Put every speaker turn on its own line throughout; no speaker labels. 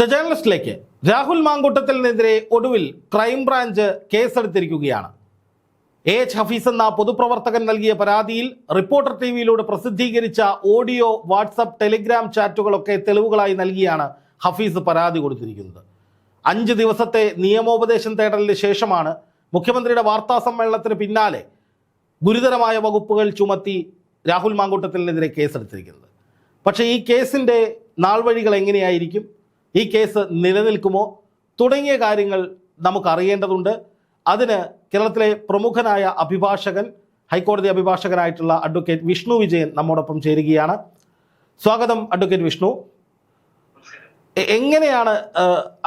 The ജേർണലിസ്റ്റിലേക്ക് Rahul മാങ്കൂട്ടത്തിനെതിരെ ഒടുവിൽ crime branch കേസെടുത്തിരിക്കുകയാണ്. എ എച്ച് ഹഫീസ് എന്ന പൊതുപ്രവർത്തകൻ നൽകിയ പരാതിയിൽ റിപ്പോർട്ടർ ടി വിയിലൂടെ പ്രസിദ്ധീകരിച്ച ഓഡിയോ വാട്സപ്പ് ടെലിഗ്രാം ചാറ്റുകളൊക്കെ തെളിവുകളായി നൽകിയാണ് ഹഫീസ് പരാതി കൊടുത്തിരിക്കുന്നത്. അഞ്ച് ദിവസത്തെ നിയമോപദേശം തേടലിന് ശേഷമാണ് മുഖ്യമന്ത്രിയുടെ വാർത്താ സമ്മേളനത്തിന് പിന്നാലെ ഗുരുതരമായ വകുപ്പുകൾ ചുമത്തി രാഹുൽ മാങ്കൂട്ടത്തിനെതിരെ കേസെടുത്തിരിക്കുന്നത്. പക്ഷേ ഈ കേസിന്റെ നാൾവഴികൾ എങ്ങനെയായിരിക്കും? ഈ കേസ് നിലനിൽക്കുമോ? തുടങ്ങിയ കാര്യങ്ങൾ നമുക്ക് അറിയേണ്ടതുണ്ട് അതിന് കേരളത്തിലെ പ്രമുഖനായ അഭിഭാഷകൻ ഹൈക്കോടതി അഭിഭാഷകനായിട്ടുള്ള അഡ്വക്കേറ്റ് വിഷ്ണു വിജയൻ നമ്മോടൊപ്പം ചേരുകയാണ്. സ്വാഗതം അഡ്വക്കേറ്റ് വിഷ്ണു. എങ്ങനെയാണ്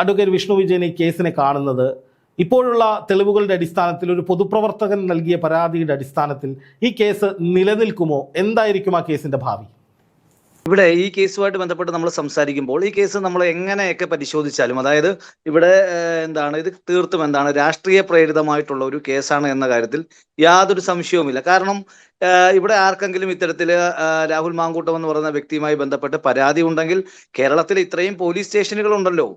അഡ്വക്കേറ്റ് വിഷ്ണു വിജയൻ ഈ കേസിനെ കാണുന്നത്? ഇപ്പോഴുള്ള തെളിവുകളുടെ അടിസ്ഥാനത്തിൽ ഒരു പൊതുപ്രവർത്തകൻ നൽകിയ പരാതിയുടെ അടിസ്ഥാനത്തിൽ ഈ കേസ് നിലനിൽക്കുമോ? എന്തായിരിക്കും ആ കേസിന്റെ ഭാവി?
ഇവിടെ ഈ കേസുമായിട്ട് ബന്ധപ്പെട്ട് നമ്മൾ സംസാരിക്കുമ്പോൾ ഈ കേസ് നമ്മൾ എങ്ങനെയൊക്കെ പരിശോധിച്ചാലും അതായത് ഇവിടെ എന്താണ് ഇത് തീർത്തും എന്താണ് രാഷ്ട്രീയ പ്രേരിതമായിട്ടുള്ള ഒരു കേസാണ് എന്ന കാര്യത്തിൽ യാതൊരു സംശയവുമില്ല. കാരണം ഇവിടെ ആർക്കെങ്കിലും ഇത്തരത്തിൽ രാഹുൽ മാങ്കൂട്ടം എന്ന് പറയുന്ന വ്യക്തിയുമായി ബന്ധപ്പെട്ട് പരാതി ഉണ്ടെങ്കിൽ കേരളത്തിൽ ഇത്രയും പോലീസ് സ്റ്റേഷനുകൾ ഉണ്ടല്ലോ.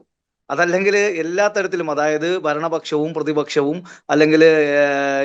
അതല്ലെങ്കിൽ എല്ലാ തരത്തിലും അതായത് ഭരണപക്ഷവും പ്രതിപക്ഷവും അല്ലെങ്കിൽ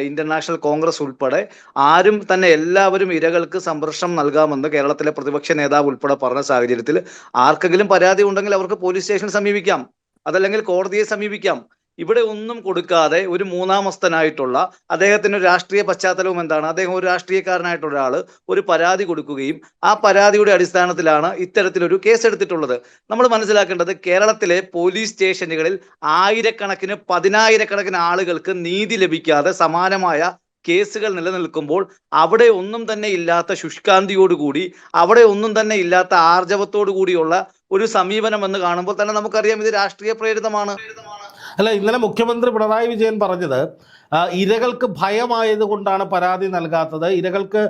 ഇന്റർനാഷണൽ കോൺഗ്രസ് ഉൾപ്പെടെ ആരും തന്നെ എല്ലാവരും ഇരകൾക്ക് സംരക്ഷണം നൽകാമെന്ന് കേരളത്തിലെ പ്രതിപക്ഷ നേതാവ് ഉൾപ്പെടെ പറഞ്ഞ സാഹചര്യത്തിൽ ആർക്കെങ്കിലും പരാതി ഉണ്ടെങ്കിൽ അവർക്ക് പോലീസ് സ്റ്റേഷൻ സമീപിക്കാം. അതല്ലെങ്കിൽ കോടതിയെ സമീപിക്കാം. ഇവിടെ ഒന്നും കൊടുക്കാതെ ഒരു മൂന്നാമസ്ഥനായിട്ടുള്ള അദ്ദേഹത്തിന് രാഷ്ട്രീയ പശ്ചാത്തലവും എന്താണ്? അദ്ദേഹം ഒരു രാഷ്ട്രീയക്കാരനായിട്ടുള്ള ഒരാൾ ഒരു പരാതി കൊടുക്കുകയും ആ പരാതിയുടെ അടിസ്ഥാനത്തിലാണ് ഇത്തരത്തിലൊരു കേസ് എടുത്തിട്ടുള്ളത് നമ്മൾ മനസ്സിലാക്കേണ്ടത് കേരളത്തിലെ പോലീസ് സ്റ്റേഷനുകളിൽ ആയിരക്കണക്കിന് പതിനായിരക്കണക്കിന് ആളുകൾക്ക് നീതി ലഭിക്കാതെ സമാനമായ കേസുകൾ നിലനിൽക്കുമ്പോൾ അവിടെ ഒന്നും തന്നെ ഇല്ലാത്ത ശുഷ്കാന്തിയോടുകൂടി അവിടെ ഒന്നും തന്നെ ഇല്ലാത്ത ആർജവത്തോടു കൂടിയുള്ള ഒരു സമീപനം എന്ന് കാണുമ്പോൾ തന്നെ നമുക്കറിയാം ഇത് രാഷ്ട്രീയ പ്രേരിതമാണ്.
അല്ല ഇന്നലെ മുഖ്യമന്ത്രി പിണറായി വിജയൻ പറഞ്ഞത് ഇരകൾക്ക് ഭയമായത് കൊണ്ടാണ് പരാതി നൽകാത്തത്. ഇരകൾക്ക്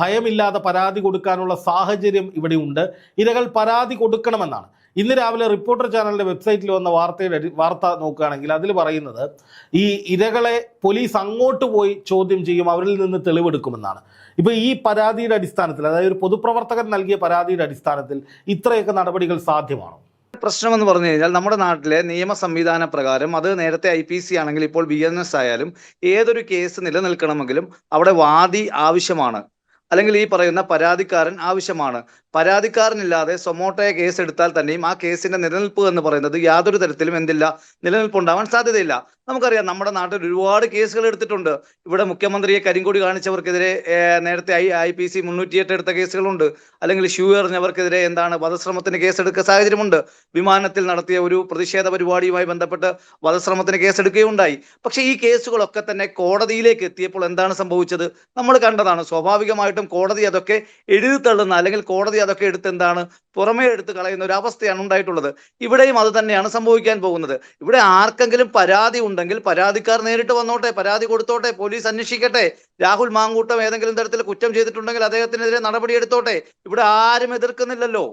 ഭയമില്ലാതെ പരാതി കൊടുക്കാനുള്ള സാഹചര്യം ഇവിടെ ഉണ്ട്. ഇരകൾ പരാതി കൊടുക്കണമെന്നാണ്. ഇന്ന് രാവിലെ റിപ്പോർട്ടർ ചാനലിന്റെ വെബ്സൈറ്റിൽ വന്ന വാർത്തയുടെ വാർത്ത നോക്കുകയാണെങ്കിൽ അതിൽ പറയുന്നത് ഈ ഇരകളെ പോലീസ് അങ്ങോട്ട് പോയി ചോദ്യം ചെയ്യും അവരിൽ നിന്ന് തെളിവെടുക്കുമെന്നാണ്. ഇപ്പോൾ ഈ പരാതിയുടെ അടിസ്ഥാനത്തിൽ അതായത് ഒരു പൊതുപ്രവർത്തകൻ നൽകിയ പരാതിയുടെ അടിസ്ഥാനത്തിൽ ഇത്രയൊക്കെ നടപടികൾ സാധ്യമാണോ?
പ്രശ്നം എന്ന് പറഞ്ഞു കഴിഞ്ഞാൽ നമ്മുടെ നാട്ടിലെ നിയമ സംവിധാന പ്രകാരം അത് നേരത്തെ ഐ പി സി ആണെങ്കിൽ ഇപ്പോൾ ബി എൻ എസ് ആയാലും ഏതൊരു കേസ് നിലനിൽക്കണമെങ്കിലും അവിടെ വാദി ആവശ്യമാണ്. അല്ലെങ്കിൽ ഈ പറയുന്ന പരാതിക്കാരൻ ആവശ്യമാണ്. പരാതിക്കാരനില്ലാതെ സൊമോട്ടോയെ കേസ് എടുത്താൽ തന്നെയും ആ കേസിന്റെ നിലനിൽപ്പ് എന്ന് പറയുന്നത് യാതൊരു തരത്തിലും എന്തില്ല? നിലനിൽപ്പ് ഉണ്ടാവാൻ സാധ്യതയല്ല. നമുക്കറിയാം നമ്മുടെ നാട്ടിൽ ഒരുപാട് കേസുകൾ എടുത്തിട്ടുണ്ട്. ഇവിടെ മുഖ്യമന്ത്രിയെ കരിങ്കൊടി കാണിച്ചവർക്കെതിരെ നേരത്തെ ഐ ഐ പി സി മുന്നൂറ്റിയെട്ട് എടുത്ത കേസുകളുണ്ട്. അല്ലെങ്കിൽ ഷൂ എറിഞ്ഞവർക്കെതിരെ എന്താണ് വധശ്രമത്തിന് കേസെടുക്കുക സാഹചര്യമുണ്ട്. വിമാനത്തിൽ നടത്തിയ ഒരു പ്രതിഷേധ പരിപാടിയുമായി ബന്ധപ്പെട്ട് വധശ്രമത്തിന് കേസെടുക്കുകയുണ്ടായി. പക്ഷേ ഈ കേസുകളൊക്കെ തന്നെ കോടതിയിലേക്ക് എത്തിയപ്പോൾ എന്താണ് സംഭവിച്ചത്? നമ്മൾ കണ്ടതാണ് സ്വാഭാവികമായിട്ടും കോടതി അതൊക്കെ എഴുതി തള്ളുന്ന അല്ലെങ്കിൽ കോടതി അതൊക്കെ എടുത്ത് എന്താണ് പുറമേ എടുത്ത് കളയുന്ന ഒരു അവസ്ഥയാണ് ഉണ്ടായിട്ടുള്ളത്. ഇവിടെയും അത് തന്നെയാണ് സംഭവിക്കാൻ പോകുന്നത്. ഇവിടെ ആർക്കെങ്കിലും പരാതി ഉണ്ടെങ്കിൽ പരാതിക്കാർ നേരിട്ട് വന്നോട്ടെ പരാതി കൊടുത്തോട്ടെ പോലീസ് അന്വേഷിക്കട്ടെ. രാഹുൽ മാങ്കൂട്ടം ഏതെങ്കിലും തരത്തിൽ കുറ്റം ചെയ്തിട്ടുണ്ടെങ്കിൽ അദ്ദേഹത്തിനെതിരെ നടപടിയെടുത്തോട്ടെ ഇവിടെ ആരും എതിർക്കുന്നില്ലല്ലോ.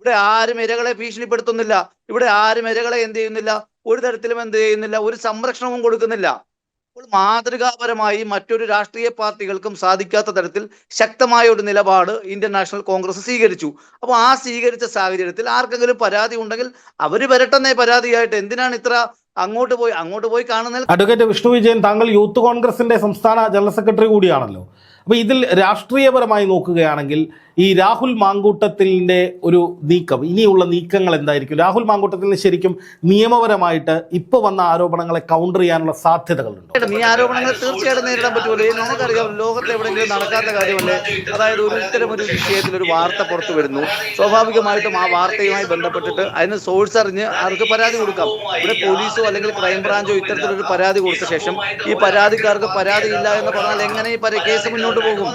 ഇവിടെ ആരും ഇരകളെ ഭീഷണിപ്പെടുത്തുന്നില്ല. ഇവിടെ ആരും ഇരകളെ എന്ത് ചെയ്യുന്നില്ല? ഒരു തരത്തിലും എന്ത് ചെയ്യുന്നില്ല? ഒരു സംരക്ഷണവും കൊടുക്കുന്നില്ല. അപ്പോൾ മാതൃകാപരമായി മറ്റൊരു രാഷ്ട്രീയ പാർട്ടികൾക്കും സാധിക്കാത്ത തരത്തിൽ ശക്തമായ ഒരു നിലപാട് ഇന്ത്യൻ നാഷണൽ കോൺഗ്രസ് സ്വീകരിച്ചു. അപ്പോൾ ആ സ്വീകരിച്ച സാഹചര്യത്തിൽ ആർക്കെങ്കിലും പരാതി ഉണ്ടെങ്കിൽ അവർ വരട്ടെന്നേ പരാതിയായിട്ട് എന്തിനാണ് ഇത്ര അങ്ങോട്ട് പോയി അങ്ങോട്ട് പോയി കാണുന്നതിൽ
അഡ്വക്കേറ്റ് വിഷ്ണു വിജയൻ താങ്കൾ യൂത്ത് കോൺഗ്രസിന്റെ സംസ്ഥാന ജനറൽ സെക്രട്ടറി കൂടിയാണല്ലോ. അപ്പോൾ ഇതിൽ രാഷ്ട്രീയപരമായി നോക്കുകയാണെങ്കിൽ ഈ രാഹുൽ മാങ്കൂട്ടത്തിന്റെ ഒരു നീക്കം ഇനിയുള്ള നീക്കങ്ങൾ എന്തായിരിക്കും? രാഹുൽ മാങ്കൂട്ടത്തിന് ശരിക്കും നിയമപരമായിട്ട് ഇപ്പോൾ വന്ന ആരോപണങ്ങളെ കൗണ്ടർ ചെയ്യാനുള്ള സാധ്യതകളുണ്ട്?
ഈ ആരോപണങ്ങൾ തീർച്ചയായിട്ടും നേരിടാൻ പറ്റുമല്ലോ നമുക്കറിയാം ലോകത്ത് എവിടെയെങ്കിലും നടക്കാത്ത കാര്യമല്ലേ? അതായത് ഒരു ഇത്തരം ഒരു വിഷയത്തിൽ ഒരു വാർത്ത പുറത്തു വരുന്നു. സ്വാഭാവികമായിട്ടും ആ വാർത്തയുമായി ബന്ധപ്പെട്ടിട്ട് അതിന് സോഴ്സ് അറിഞ്ഞ് അവർക്ക് പരാതി കൊടുക്കാം? ഇവിടെ പോലീസോ അല്ലെങ്കിൽ ക്രൈംബ്രാഞ്ചോ ഇത്തരത്തിലൊരു പരാതി കൊടുത്ത ശേഷം ഈ പരാതിക്കാർക്ക് പരാതിയില്ല എന്ന് പറഞ്ഞാൽ എങ്ങനെ ഈ കേസ് മുന്നോട്ട് പോകും.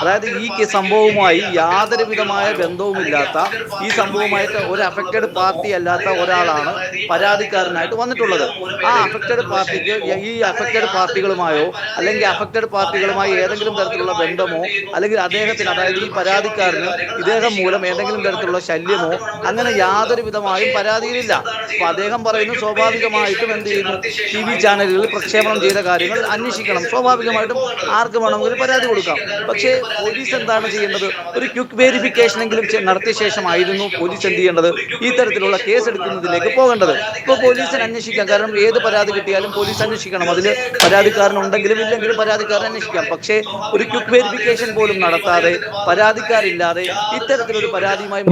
അതായത് ഈ സംഭവവുമായി യാതൊരു വിധമായ ബന്ധവുമില്ലാത്ത ഈ സംഭവവുമായിട്ട് ഒരു അഫക്റ്റഡ് പാർട്ടി അല്ലാത്ത ഒരാളാണ് പരാതിക്കാരനായിട്ട് വന്നിട്ടുള്ളത്. ആ അഫക്റ്റഡ് പാർട്ടിക്ക് ഈ അഫക്റ്റഡ് പാർട്ടികളുമായോ അല്ലെങ്കിൽ അഫക്റ്റഡ് പാർട്ടികളുമായി ഏതെങ്കിലും തരത്തിലുള്ള ബന്ധമോ അല്ലെങ്കിൽ അദ്ദേഹത്തിന് അതായത് ഈ പരാതിക്കാരന് ഇദ്ദേഹം മൂലം ഏതെങ്കിലും തരത്തിലുള്ള ശല്യമോ അങ്ങനെ യാതൊരു വിധമായും പരാതിയിലില്ല. അപ്പൊ അദ്ദേഹം പറയുന്നു സ്വാഭാവികമായിട്ടും എന്ത് ചെയ്യുന്നു? ടി വി ചാനലുകളിൽ പ്രക്ഷേപണം ചെയ്ത കാര്യങ്ങൾ അന്വേഷിക്കണം. സ്വാഭാവികമായിട്ടും ആർക്ക് വേണമെങ്കിലും പരാതി കൊടുക്കാം. പക്ഷേ പോലീസ് എന്താണ് ചെയ്യേണ്ടത്? ഒരു ക്വിക്ക് വെരിഫിക്കേഷൻ എങ്കിലും നടത്തിയ ശേഷമായിരുന്നു പോലീസ് എന്ത് ചെയ്യേണ്ടത്? ഈ തരത്തിലുള്ള കേസ് എടുക്കുന്നതിലേക്ക് പോകേണ്ടത്. ഇപ്പോൾ പോലീസിന് അന്വേഷിക്കാം. കാരണം ഏത് പരാതി കിട്ടിയാലും പോലീസ് അന്വേഷിക്കണം. അതിൽ പരാതിക്കാരനുണ്ടെങ്കിലും ഇല്ലെങ്കിലും പരാതിക്കാരൻ അന്വേഷിക്കാം. പക്ഷേ ഒരു ക്വിക്ക് വെരിഫിക്കേഷൻ പോലും നടത്താതെ പരാതിക്കാരില്ലാതെ ഇത്തരത്തിലൊരു പരാതിയുമായി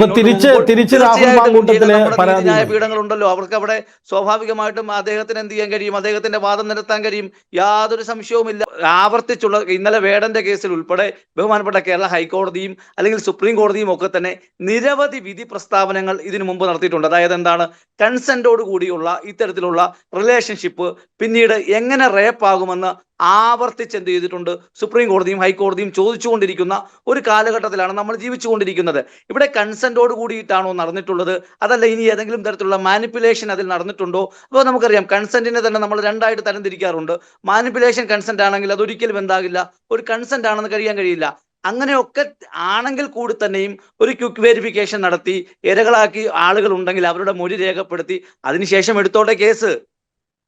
ന്യായ
പീഠങ്ങളുണ്ടല്ലോ. അവർക്ക് അവിടെ സ്വാഭാവികമായിട്ടും അദ്ദേഹത്തിന് എന്ത് ചെയ്യാൻ കഴിയും? അദ്ദേഹത്തിന്റെ വാദം നിരത്താൻ കഴിയും. യാതൊരു സംശയവുമില്ല. ആവർത്തിച്ചുള്ള ഇന്നലെ വേടന്റെ കേസിൽ ഉൾപ്പെടെ ബഹുമാനപ്പെട്ട കേരള ഹൈക്കോടതിയും അല്ലെങ്കിൽ സുപ്രീം കോടതിയും ഒക്കെ തന്നെ നിരവധി വിധി പ്രസ്താവനകൾ ഇതിനു മുമ്പ് നടത്തിയിട്ടുണ്ട്. അതായത് എന്താണ്? കൺസെന്റോട് കൂടിയുള്ള ഇത്തരത്തിലുള്ള റിലേഷൻഷിപ്പ് പിന്നീട് എങ്ങനെ റേപ്പ് ആകുമെന്ന് ആവർത്തിച്ച് എന്ത് ചെയ്തിട്ടുണ്ട് സുപ്രീം കോടതിയും ഹൈക്കോടതിയും ചോദിച്ചുകൊണ്ടിരിക്കുന്ന ഒരു കാലഘട്ടത്തിലാണ് നമ്മൾ ജീവിച്ചുകൊണ്ടിരിക്കുന്നത്. ഇവിടെ കൺസെന്റോട് കൂടിയിട്ടാണോ നടന്നിട്ടുള്ളത്? അതല്ല ഇനി ഏതെങ്കിലും തരത്തിലുള്ള മാനിപ്പുലേഷൻ അതിൽ നടന്നിട്ടുണ്ടോ? അപ്പോൾ നമുക്കറിയാം കൺസെന്റിനെ തന്നെ നമ്മൾ രണ്ടായിട്ട് തരംതിരിക്കാറുണ്ട്. മാനിപ്പുലേഷൻ കൺസെന്റ് ആണെങ്കിൽ അതൊരിക്കലും എന്താകില്ല ഒരു കൺസെന്റ് ആണെന്ന് കഴിയാൻ കഴിയില്ല. അങ്ങനെയൊക്കെ ആണെങ്കിൽ കൂടി തന്നെയും ഒരു ക്വിക്ക് വെരിഫിക്കേഷൻ നടത്തി ഇരകളാക്കി ആളുകൾ ഉണ്ടെങ്കിൽ അവരുടെ മൊഴി രേഖപ്പെടുത്തി അതിനുശേഷം എടുത്തോട്ടെ കേസ്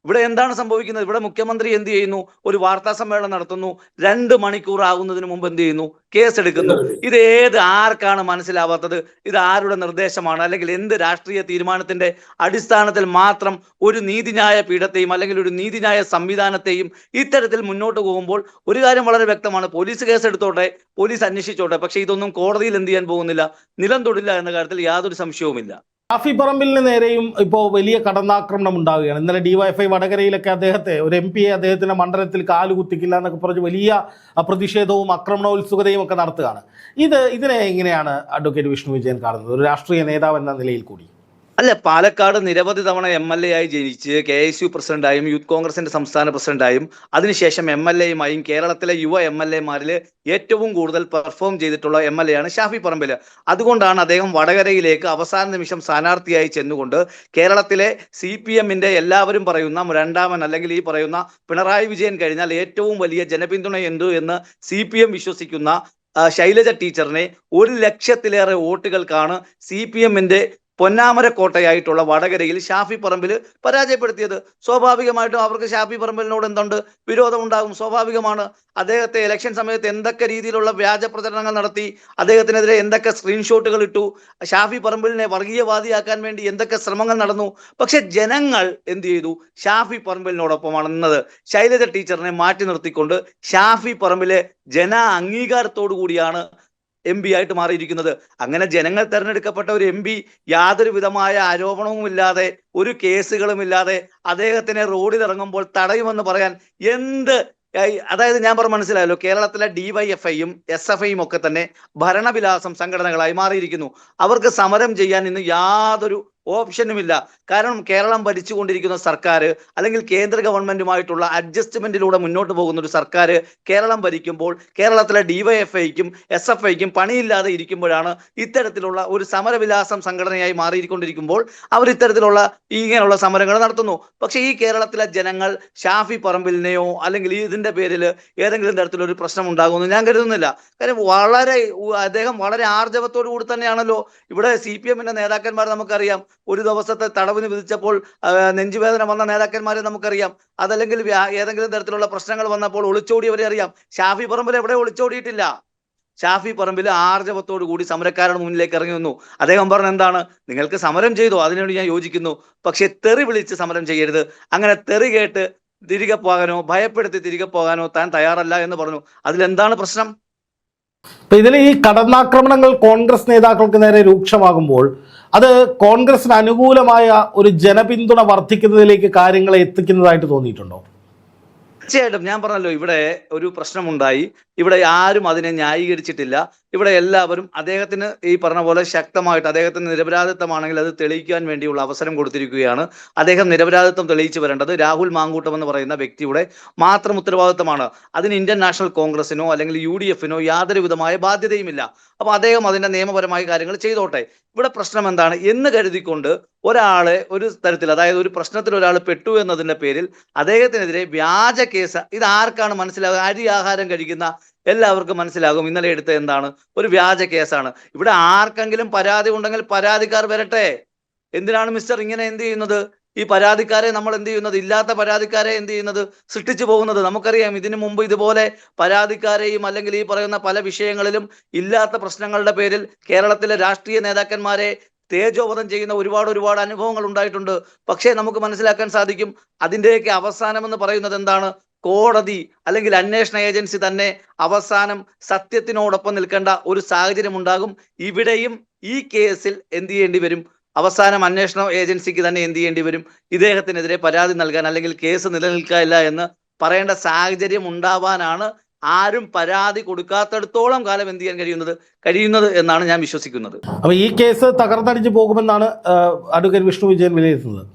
ഇവിടെ എന്താണ് സംഭവിക്കുന്നത്? ഇവിടെ മുഖ്യമന്ത്രി എന്ത് ചെയ്യുന്നു? ഒരു വാർത്താ സമ്മേളനം നടത്തുന്നു. രണ്ട് മണിക്കൂർ ആകുന്നതിന് മുമ്പ് എന്ത് ചെയ്യുന്നു? കേസ് എടുക്കുന്നു ഇത് ഏത് ആർക്കാണ് മനസ്സിലാവാത്തത്? ഇത് ആരുടെ നിർദ്ദേശമാണ്? അല്ലെങ്കിൽ എന്ത് രാഷ്ട്രീയ തീരുമാനത്തിന്റെ അടിസ്ഥാനത്തിൽ മാത്രം ഒരു നീതിന്യായ പീഠത്തെയും അല്ലെങ്കിൽ ഒരു നീതിന്യായ സംവിധാനത്തെയും ഇത്തരത്തിൽ മുന്നോട്ട് പോകുമ്പോൾ ഒരു കാര്യം വളരെ വ്യക്തമാണ്. പോലീസ് കേസ് എടുത്തോട്ടെ പോലീസ് അന്വേഷിച്ചോട്ടെ. പക്ഷേ ഇതൊന്നും കോടതിയിൽ എന്ത് ചെയ്യാൻ പോകുന്നില്ല? നിലം തൊടില്ല എന്ന കാര്യത്തിൽ യാതൊരു സംശയവുമില്ല.
ഷാഫി പറമ്പിലിന് നേരെയും ഇപ്പോൾ വലിയ കടന്നാക്രമണം ഉണ്ടാവുകയാണ്. ഇന്നലെ ഡിവൈഎഫ്ഐ വടകരയിലൊക്കെ അദ്ദേഹത്തെ ഒരു എം പിയെ അദ്ദേഹത്തിന്റെ മണ്ഡലത്തിൽ കാൽ കുത്തിക്കില്ല എന്നൊക്കെ പറഞ്ഞ് വലിയ പ്രതിഷേധവും ആക്രമണോത്സുകതയും ഒക്കെ നടത്തുകയാണ്. ഇത് ഇതിനെ എങ്ങനെയാണ് അഡ്വക്കേറ്റ് വിഷ്ണു വിജയൻ കാണുന്നത്? ഒരു രാഷ്ട്രീയ നേതാവ് എന്ന നിലയിൽ കൂടി.
അല്ല പാലക്കാട് നിരവധി തവണ എം എൽ എ ആയി ജനിച്ച് കെ എസ് യു പ്രസിഡന്റായും യൂത്ത് കോൺഗ്രസിന്റെ സംസ്ഥാന പ്രസിഡന്റായും അതിനുശേഷം എം എൽ എയുമായും കേരളത്തിലെ യുവ എം എൽ എമാരിൽ ഏറ്റവും കൂടുതൽ പെർഫോം ചെയ്തിട്ടുള്ള എം എൽ എ ആണ് ഷാഫി പറമ്പിൽ അതുകൊണ്ടാണ് അദ്ദേഹം വടകരയിലേക്ക് അവസാന നിമിഷം സ്ഥാനാർത്ഥിയായി ചെന്നുകൊണ്ട് കേരളത്തിലെ സി പി എമ്മിന്റെ എല്ലാവരും പറയുന്ന രണ്ടാമൻ അല്ലെങ്കിൽ ഈ പറയുന്ന പിണറായി വിജയൻ കഴിഞ്ഞാൽ ഏറ്റവും വലിയ ജനപിന്തുണ എന്തു എന്ന് സി പി എം വിശ്വസിക്കുന്ന ശൈലജ ടീച്ചറിനെ ഒരു ലക്ഷത്തിലേറെ വോട്ടുകൾക്കാണ് സി പി എമ്മിന്റെ പൊന്നാമര കോട്ടയായിട്ടുള്ള വടകരയിൽ ഷാഫി പറമ്പിൽ പരാജയപ്പെടുത്തിയത്. സ്വാഭാവികമായിട്ടും അവർക്ക് ഷാഫി പറമ്പിലിനോട് എന്തുണ്ട്? വിരോധം ഉണ്ടാകും സ്വാഭാവികമാണ്. അദ്ദേഹത്തെ ഇലക്ഷൻ സമയത്ത് എന്തൊക്കെ രീതിയിലുള്ള വ്യാജ പ്രചരണങ്ങൾ നടത്തി അദ്ദേഹത്തിനെതിരെ എന്തൊക്കെ സ്ക്രീൻഷോട്ടുകൾ ഇട്ടു ഷാഫി പറമ്പിലിനെ വർഗീയവാദിയാക്കാൻ വേണ്ടി എന്തൊക്കെ ശ്രമങ്ങൾ നടന്നു. പക്ഷെ ജനങ്ങൾ എന്ത് ചെയ്തു? ഷാഫി പറമ്പിലിനോടൊപ്പമാണ് നിന്നത് ശൈലജ ടീച്ചറിനെ മാറ്റി നിർത്തിക്കൊണ്ട് ഷാഫി പറമ്പിലെ ജന അംഗീകാരത്തോടു കൂടിയാണ് എം പി ആയിട്ട് മാറിയിരിക്കുന്നത്. അങ്ങനെ ജനങ്ങൾ തെരഞ്ഞെടുക്കപ്പെട്ട ഒരു എം പി യാതൊരു വിധമായ ആരോപണവുമില്ലാതെ ഒരു കേസുകളും ഇല്ലാതെ അദ്ദേഹത്തിനെ റോഡിൽ ഇറങ്ങുമ്പോൾ തടയുമെന്ന് പറയാൻ എന്ത് അതായത് ഞാൻ പറഞ്ഞ മനസ്സിലായല്ലോ കേരളത്തിലെ ഡിവൈഎഫ്ഐയും എസ് എഫ് ഐയും ഒക്കെ തന്നെ ഭരണവിലാസം സംഘടനകളായി മാറിയിരിക്കുന്നു. അവർക്ക് സമരം ചെയ്യാൻ ഇന്ന് യാതൊരു ഓപ്ഷനുമില്ല. കാരണം കേരളം ഭരിച്ചുകൊണ്ടിരിക്കുന്ന സർക്കാർ അല്ലെങ്കിൽ കേന്ദ്ര ഗവൺമെന്റുമായിട്ടുള്ള അഡ്ജസ്റ്റ്മെന്റിലൂടെ മുന്നോട്ട് പോകുന്ന ഒരു സർക്കാർ കേരളം ഭരിക്കുമ്പോൾ കേരളത്തിലെ ഡിവൈഎഫ്ഐക്കും എസ് എഫ് ഐക്കും പണിയില്ലാതെ ഇരിക്കുമ്പോഴാണ് ഇത്തരത്തിലുള്ള ഒരു സമരവിലാസം സംഘടനയായി മാറിയിരിക്കൊണ്ടിരിക്കുമ്പോൾ അവർ ഇത്തരത്തിലുള്ള ഇങ്ങനെയുള്ള സമരങ്ങൾ നടത്തുന്നു. പക്ഷേ ഈ കേരളത്തിലെ ജനങ്ങൾ ഷാഫി പറമ്പിലിനെയോ അല്ലെങ്കിൽ ഇതിന്റെ പേരിൽ ഏതെങ്കിലും തരത്തിലൊരു പ്രശ്നം ഉണ്ടാകുമെന്ന് ഞാൻ കരുതുന്നില്ല. കാര്യം വളരെ അദ്ദേഹം വളരെ ആർജവത്തോടു കൂടി തന്നെയാണല്ലോ. ഇവിടെ സി പി എമ്മിന്റെ നേതാക്കന്മാർ നമുക്കറിയാം. ഒരു ദിവസത്തെ തടവിന് വിധിച്ചപ്പോൾ നെഞ്ചുവേദന വന്ന നേതാക്കന്മാരെ നമുക്കറിയാം. അതല്ലെങ്കിൽ ഏതെങ്കിലും തരത്തിലുള്ള പ്രശ്നങ്ങൾ വന്നപ്പോൾ ഒളിച്ചോടിയവരെ അറിയാം. ഷാഫി പറമ്പിൽ എവിടെ ഒളിച്ചോടിയിട്ടില്ല? ഷാഫി പറമ്പിൽ ആർജവത്തോടു കൂടി സമരക്കാരുടെ മുന്നിലേക്ക് ഇറങ്ങി വന്നു. അദ്ദേഹം പറഞ്ഞ എന്താണ്? നിങ്ങൾക്ക് സമരം ചെയ്തോ അതിനോട് ഞാൻ യോജിക്കുന്നു. പക്ഷെ തെറി വിളിച്ച് സമരം ചെയ്യരുത്. അങ്ങനെ തെറി കേട്ട് തിരികെ പോകാനോ ഭയപ്പെടുത്തി തിരികെ പോകാനോ താൻ തയ്യാറല്ല എന്ന് പറഞ്ഞു. അതിലെന്താണ് പ്രശ്നം?
അപ്പൊ ഇതിൽ ഈ കടന്നാക്രമണങ്ങൾ കോൺഗ്രസ് നേതാക്കൾക്ക് നേരെ രൂക്ഷമാകുമ്പോൾ അത് കോൺഗ്രസിന് അനുകൂലമായ ഒരു ജനപിന്തുണ വർദ്ധിക്കുന്നതിലേക്ക് കാര്യങ്ങളെ എത്തിക്കുന്നതായിട്ട് തോന്നിയിട്ടുണ്ടോ?
തീർച്ചയായിട്ടും ഞാൻ പറഞ്ഞല്ലോ ഇവിടെ ഒരു പ്രശ്നമുണ്ടായി. ഇവിടെ ആരും അതിനെ ന്യായീകരിച്ചിട്ടില്ല. ഇവിടെ എല്ലാവരും അദ്ദേഹത്തിന് ഈ പറഞ്ഞ പോലെ ശക്തമായിട്ട് അദ്ദേഹത്തിന് നിരപരാധിത്വമാണെങ്കിൽ അത് തെളിയിക്കാൻ വേണ്ടിയുള്ള അവസരം കൊടുത്തിരിക്കുകയാണ്. അദ്ദേഹം നിരപരാധിത്വം തെളിയിച്ചു വരേണ്ടത് രാഹുൽ മാങ്കൂട്ടം എന്ന് പറയുന്ന വ്യക്തിയുടെ മാത്രം ഉത്തരവാദിത്തമാണ് അതിന് ഇന്ത്യൻ നാഷണൽ കോൺഗ്രസിനോ അല്ലെങ്കിൽ യു യാതൊരു വിധമായ ബാധ്യതയുമില്ല. അപ്പൊ അദ്ദേഹം അതിന്റെ നിയമപരമായ കാര്യങ്ങൾ ചെയ്തോട്ടെ. ഇവിടെ പ്രശ്നം എന്താണ്? എന്ന് കരുതിക്കൊണ്ട് ഒരാളെ ഒരു തരത്തിൽ അതായത് ഒരു പ്രശ്നത്തിൽ ഒരാൾ പെട്ടു എന്നതിന്റെ പേരിൽ അദ്ദേഹത്തിനെതിരെ വ്യാജ കേസ് ഇത് ആർക്കാണ് മനസ്സിലാകുക അരി ആഹാരം കഴിക്കുന്ന എല്ലാവർക്കും മനസ്സിലാകും. ഇന്നലെ എടുത്ത എന്താണ്? ഒരു വ്യാജ കേസാണ്. ഇവിടെ ആർക്കെങ്കിലും പരാതി ഉണ്ടെങ്കിൽ പരാതിക്കാർ വരട്ടെ. എന്തിനാണ് മിസ്റ്റർ ഇങ്ങനെ എന്ത് ചെയ്യുന്നത്? ഈ പരാതിക്കാരെ നമ്മൾ എന്ത് ചെയ്യുന്നത്? ഇല്ലാത്ത പരാതിക്കാരെ എന്ത് ചെയ്യുന്നത്? സൃഷ്ടിച്ചു പോകുന്നത്. നമുക്കറിയാം ഇതിനു മുമ്പ് ഇതുപോലെ പരാതിക്കാരെയും അല്ലെങ്കിൽ ഈ പറയുന്ന പല വിഷയങ്ങളിലും ഇല്ലാത്ത പ്രശ്നങ്ങളുടെ പേരിൽ കേരളത്തിലെ രാഷ്ട്രീയ നേതാക്കന്മാരെ തേജോവധം ചെയ്യുന്ന ഒരുപാട് ഒരുപാട് അനുഭവങ്ങൾ ഉണ്ടായിട്ടുണ്ട്. പക്ഷേ നമുക്ക് മനസ്സിലാക്കാൻ സാധിക്കും അതിന്റെയൊക്കെ അവസാനം എന്ന് പറയുന്നത് എന്താണ്? കോടതി അല്ലെങ്കിൽ അന്വേഷണ ഏജൻസി തന്നെ അവസാനം സത്യത്തിനോടൊപ്പം നിൽക്കേണ്ട ഒരു സാഹചര്യം ഉണ്ടാകും. ഇവിടെയും ഈ കേസിൽ എന്ത് ചെയ്യേണ്ടി വരും? അവസാനം അന്വേഷണ ഏജൻസിക്ക് തന്നെ എന്ത് ചെയ്യേണ്ടി വരും? ഇദ്ദേഹത്തിനെതിരെ പരാതി നൽകാൻ അല്ലെങ്കിൽ കേസ് നിലനിൽക്കില്ല എന്ന് പറയേണ്ട സാഹചര്യം ഉണ്ടാവാനാണ് ആരും പരാതി കൊടുക്കാത്തടത്തോളം കാലം എന്ത് ചെയ്യാൻ കഴിയുന്നത്? കഴിയുന്നത് എന്നാണ് ഞാൻ വിശ്വസിക്കുന്നത്.
അപ്പൊ ഈ കേസ് തകർന്നടിഞ്ഞു പോകുമെന്നാണ് അഡ്വക്കേറ്റ് വിഷ്ണു വിജയൻ വിലയിരുത്തുന്നത്.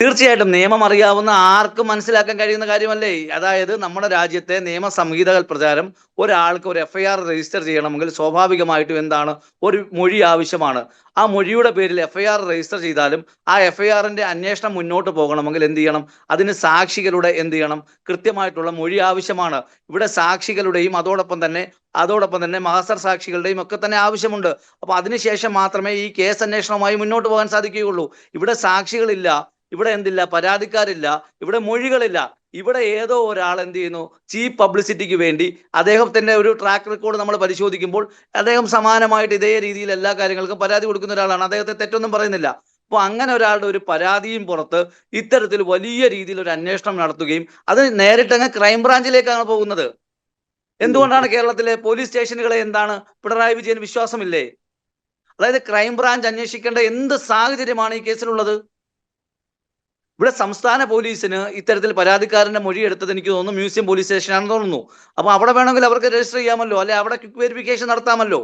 തീർച്ചയായിട്ടും നിയമം അറിയാവുന്ന ആർക്കും മനസ്സിലാക്കാൻ കഴിയുന്ന കാര്യമല്ലേ? അതായത് നമ്മുടെ രാജ്യത്തെ നിയമ സംഹിതകൾ പ്രചാരം ഒരാൾക്ക് ഒരു എഫ്ഐആർ രജിസ്റ്റർ ചെയ്യണമെങ്കിൽ സ്വാഭാവികമായിട്ടും എന്താണ്? ഒരു മൊഴി ആവശ്യമാണ്. ആ മൊഴിയുടെ പേരിൽ എഫ്ഐആർ രജിസ്റ്റർ ചെയ്താലും ആ എഫ്ഐആറിന്റെ അന്വേഷണം മുന്നോട്ട് പോകണമെങ്കിൽ എന്ത് ചെയ്യണം? അതിന് സാക്ഷികളുടെ എന്ത് ചെയ്യണം? കൃത്യമായിട്ടുള്ള മൊഴി ആവശ്യമാണ്. ഇവിടെ സാക്ഷികളുടെയും അതോടൊപ്പം തന്നെ അതോടൊപ്പം തന്നെ മാസ്റ്റർ സാക്ഷികളുടെയും ഒക്കെ തന്നെ ആവശ്യമുണ്ട്. അപ്പൊ അതിനുശേഷം മാത്രമേ ഈ കേസ് അന്വേഷണവുമായി മുന്നോട്ട് പോകാൻ സാധിക്കുകയുള്ളൂ. ഇവിടെ സാക്ഷികളില്ല. ഇവിടെ എന്തില്ല? പരാതിക്കാരില്ല. ഇവിടെ മൊഴികളില്ല. ഇവിടെ ഏതോ ഒരാൾ എന്ത് ചെയ്യുന്നു? ചീപ്പ് പബ്ലിസിറ്റിക്ക് വേണ്ടി അദ്ദേഹത്തിന്റെ ഒരു ട്രാക്ക് റെക്കോർഡ് നമ്മൾ പരിശോധിക്കുമ്പോൾ അദ്ദേഹം സമാനമായിട്ട് ഇതേ രീതിയിൽ എല്ലാ കാര്യങ്ങൾക്കും പരാതി കൊടുക്കുന്ന ഒരാളാണ്. അദ്ദേഹത്തെ തെറ്റൊന്നും പറയുന്നില്ല. അപ്പോൾ അങ്ങനെ ഒരാളുടെ ഒരു പരാതിയും പുറത്ത് ഇത്തരത്തിൽ വലിയ രീതിയിൽ ഒരു അന്വേഷണം നടത്തുകയും അത് നേരിട്ടങ്ങ് ക്രൈംബ്രാഞ്ചിലേക്കാണ് പോകുന്നത്. എന്തുകൊണ്ടാണ് കേരളത്തിലെ പോലീസ് സ്റ്റേഷനുകളെ എന്താണ് പിണറായി വിജയൻ വിശ്വാസമില്ലേ? അതായത് ക്രൈംബ്രാഞ്ച് അന്വേഷിക്കേണ്ട എന്ത് സാഹചര്യമാണ് ഈ കേസിലുള്ളത് ഇവിടെ സംസ്ഥാന പോലീസിന് ഇത്തരത്തിൽ പരാതിക്കാരന്റെ മൊഴി എടുത്തത് എനിക്ക് തോന്നുന്നു മ്യൂസിയം പോലീസ് സ്റ്റേഷനാണെന്ന് തോന്നുന്നു. അപ്പൊ അവിടെ വേണമെങ്കിൽ അവർക്ക് രജിസ്റ്റർ ചെയ്യാമല്ലോ? അല്ലെ അവിടെ ക്വിക്ക് വെരിഫിക്കേഷൻ നടത്താമല്ലോ?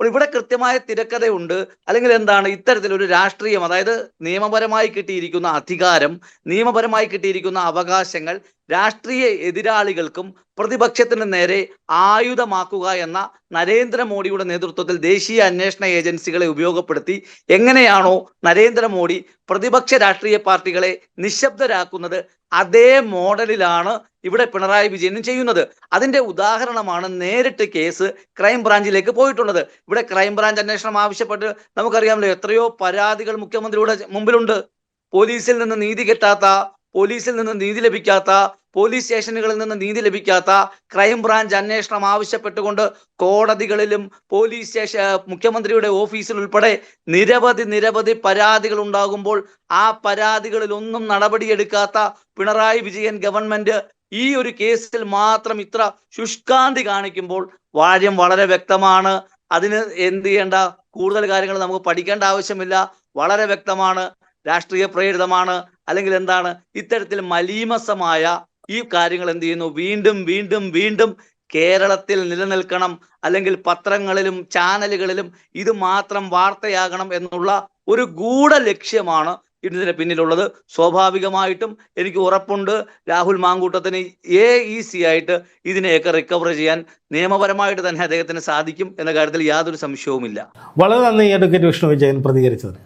അപ്പോൾ ഇവിടെ കൃത്യമായ തിരക്കഥയുണ്ട്. അല്ലെങ്കിൽ എന്താണ് ഇത്തരത്തിൽ ഒരു രാഷ്ട്രീയം അതായത് നിയമപരമായി കിട്ടിയിരിക്കുന്ന അധികാരം നിയമപരമായി കിട്ടിയിരിക്കുന്ന അവകാശങ്ങൾ രാഷ്ട്രീയ എതിരാളികൾക്കും പ്രതിപക്ഷത്തിന് നേരെ ആയുധമാക്കുക എന്ന നരേന്ദ്രമോദിയുടെ നേതൃത്വത്തിൽ ദേശീയ അന്വേഷണ ഏജൻസികളെ ഉപയോഗപ്പെടുത്തി എങ്ങനെയാണോ നരേന്ദ്രമോദി പ്രതിപക്ഷ രാഷ്ട്രീയ പാർട്ടികളെ നിശബ്ദരാക്കുന്നത് അതേ മോഡലിലാണ് ഇവിടെ പിണറായി വിജയനും ചെയ്യുന്നത്. അതിന്റെ ഉദാഹരണമാണ് നേരിട്ട് കേസ് ക്രൈംബ്രാഞ്ചിലേക്ക് പോയിട്ടുള്ളത്. ഇവിടെ ക്രൈംബ്രാഞ്ച് അന്വേഷണം ആവശ്യപ്പെട്ട് നമുക്കറിയാമല്ലോ എത്രയോ പരാതികൾ മുഖ്യമന്ത്രിയുടെ മുമ്പിലുണ്ട്. പോലീസിൽ നിന്ന് നീതി കിട്ടാത്ത പോലീസിൽ നിന്ന് നീതി ലഭിക്കാത്ത പോലീസ് സ്റ്റേഷനുകളിൽ നിന്ന് നീതി ലഭിക്കാത്ത ക്രൈം ബ്രാഞ്ച് അന്വേഷണം ആവശ്യപ്പെട്ടുകൊണ്ട് കോടതികളിലും പോലീസ് സ്റ്റേഷൻ മുഖ്യമന്ത്രിയുടെ ഓഫീസിൽ ഉൾപ്പെടെ നിരവധി നിരവധി പരാതികൾ ഉണ്ടാകുമ്പോൾ ആ പരാതികളിൽ ഒന്നും നടപടിയെടുക്കാത്ത പിണറായി വിജയൻ ഗവൺമെന്റ് ഈ ഒരു കേസിൽ മാത്രം ഇത്ര ശുഷ്കാന്തി കാണിക്കുമ്പോൾ കാര്യം വളരെ വ്യക്തമാണ്. അതിന് എന്ത് ചെയ്യേണ്ട? കൂടുതൽ കാര്യങ്ങൾ നമുക്ക് പഠിക്കേണ്ട ആവശ്യമില്ല. വളരെ വ്യക്തമാണ്. രാഷ്ട്രീയ പ്രേരിതമാണ് അല്ലെങ്കിൽ എന്താണ്? ഇത്തരത്തിൽ മലീമസമായ ഈ കാര്യങ്ങൾ എന്ത് ചെയ്യുന്നു? വീണ്ടും വീണ്ടും വീണ്ടും കേരളത്തിൽ നിലനിൽക്കണം. അല്ലെങ്കിൽ പത്രങ്ങളിലും ചാനലുകളിലും ഇത് മാത്രം വാർത്തയാകണം എന്നുള്ള ഒരു ഗൂഢ ലക്ഷ്യമാണ് ഇതിന് പിന്നിലുള്ളത്. സ്വാഭാവികമായിട്ടും എനിക്ക് ഉറപ്പുണ്ട് രാഹുൽ മാങ്കൂട്ടത്തിന് ഏ ഈസി ആയിട്ട് ഇതിനെയൊക്കെ റിക്കവർ ചെയ്യാൻ നിയമപരമായിട്ട് തന്നെ അദ്ദേഹത്തിന് സാധിക്കും എന്ന കാര്യത്തിൽ യാതൊരു സംശയവുമില്ല.
വളരെ നന്ദി അഡ്വക്കേറ്റ് വിഷ്ണു വിജയൻ പ്രതികരിച്ചതിന്.